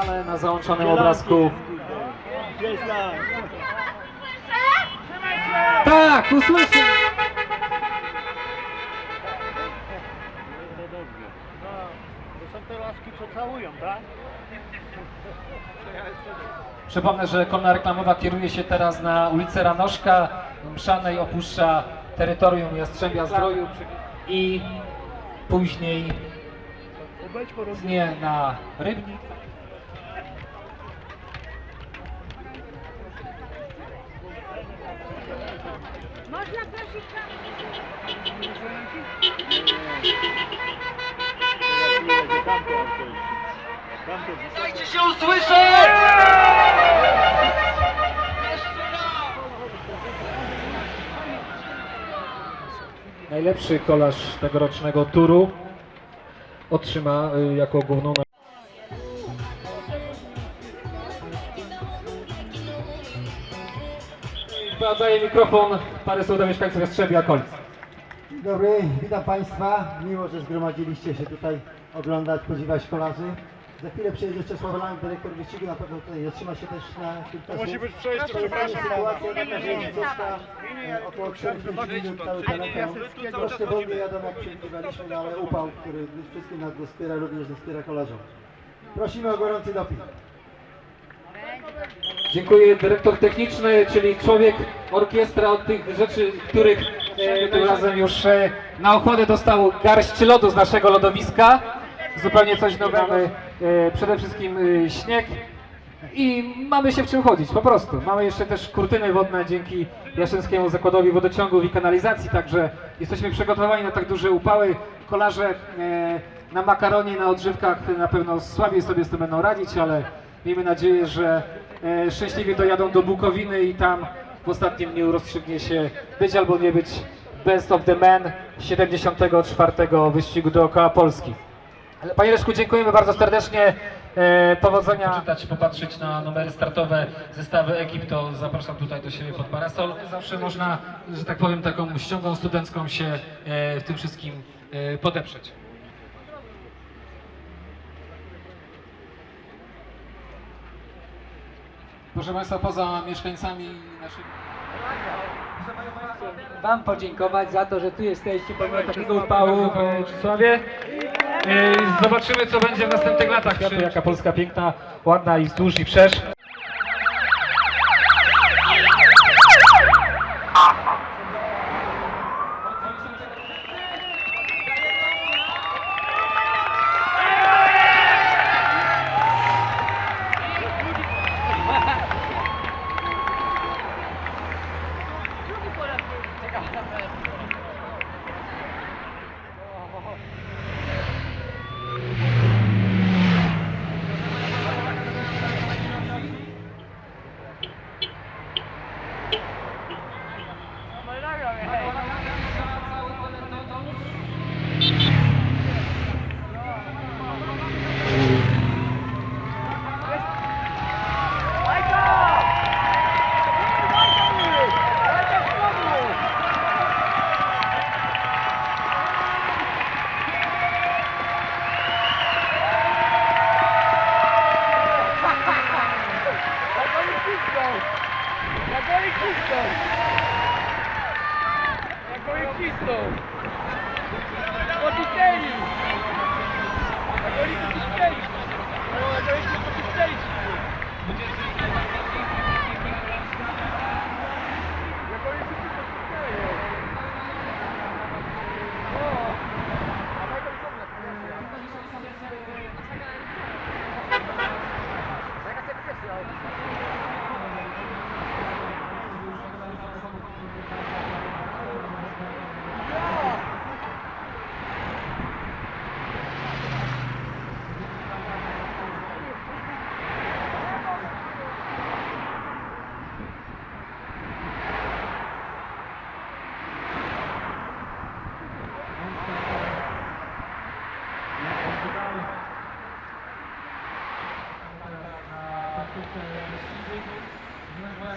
Ale na załączonym obrazku. Tak, usłyszę! To są te laski, co całują, tak? Przypomnę, że kolna reklamowa kieruje się teraz na ulicę Ranoszka. Mszanej opuszcza terytorium Jastrzębia Zdroju i później Obejdź po rogu. nie na Rybnik. Dajcie się usłyszeć! Najlepszy kolarz tegorocznego turu otrzyma y, jako główną Oddaję mikrofon, parę słów do mieszkańców Jastrzębia okolic. Dzień dobry, witam Państwa. Miło, że zgromadziliście się tutaj oglądać, podziwiać kolarzy. Za chwilę przyjedzie Czesław Lang, dyrektor wyścigu, na pewno tutaj zatrzyma się też na kilka musi słów. być przejście, jest przepraszam. Sytuacja taka, że widoczna e, około 45 minut cały peloton. Troszkę wolniej jadą jak przewidywaliśmy, no ale upał, który wszystkim nas dospiera, również dospiera kolarzom. Prosimy o gorący doping. Dziękuję, dyrektor techniczny, czyli człowiek orkiestra od tych rzeczy, których e, tym razem już e, na ochotę dostał garść lodu z naszego lodowiska. Zupełnie coś nowego. E, przede wszystkim e, śnieg i mamy się w czym chodzić, po prostu. Mamy jeszcze też kurtyny wodne dzięki Jaszyńskiemu Zakładowi Wodociągów i Kanalizacji, także jesteśmy przygotowani na tak duże upały. Kolarze e, na makaronie, na odżywkach na pewno słabiej sobie z tym będą radzić, ale miejmy nadzieję, że szczęśliwie dojadą do Bukowiny i tam w ostatnim dniu rozstrzygnie się być albo nie być Best of the Men 74. wyścigu dookoła Polski. Ale Panie Leszku, dziękujemy bardzo serdecznie. E, powodzenia. Poczytać, popatrzeć na numery startowe, zestawy ekip, to zapraszam tutaj do siebie pod parasol. Zawsze można, że tak powiem, taką ściągą studencką się e, w tym wszystkim e, podeprzeć. Proszę Państwa, poza mieszkańcami naszymi... Wam podziękować za to, że tu jesteście pomimo takiego upału. w Czesławie. E, Zobaczymy, co będzie w następnych latach. Światu, jaka Polska piękna, ładna i wzdłuż i wszerz.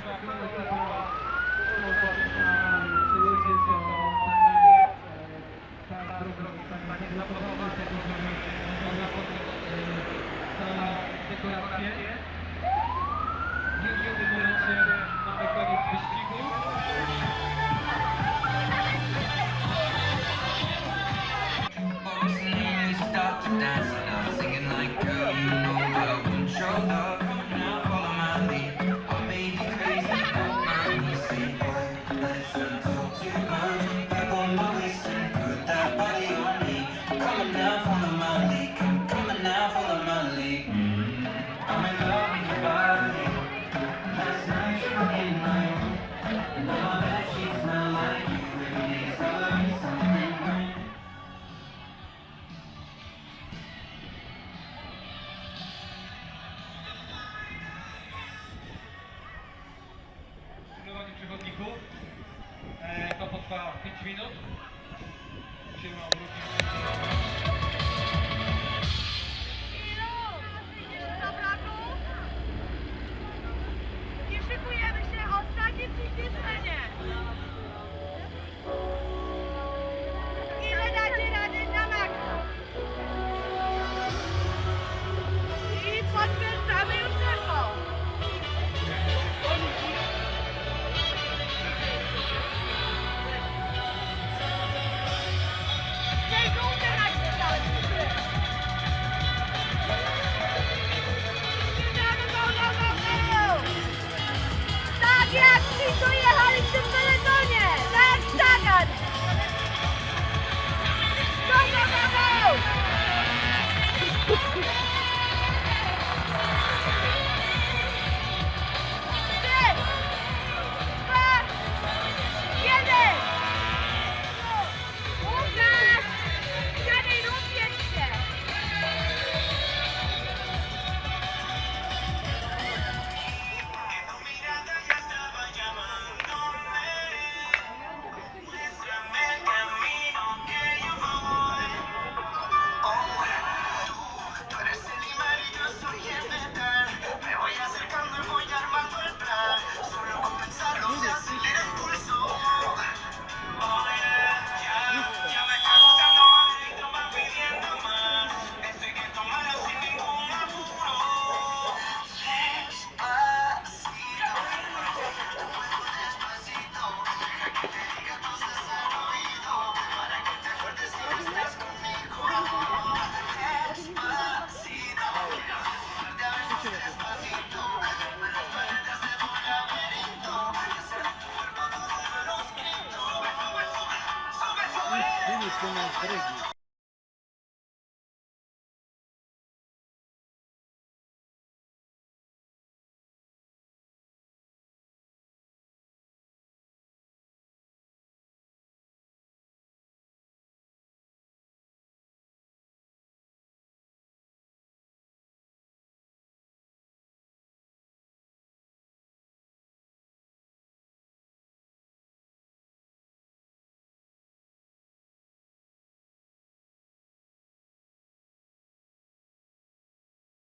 Thank you.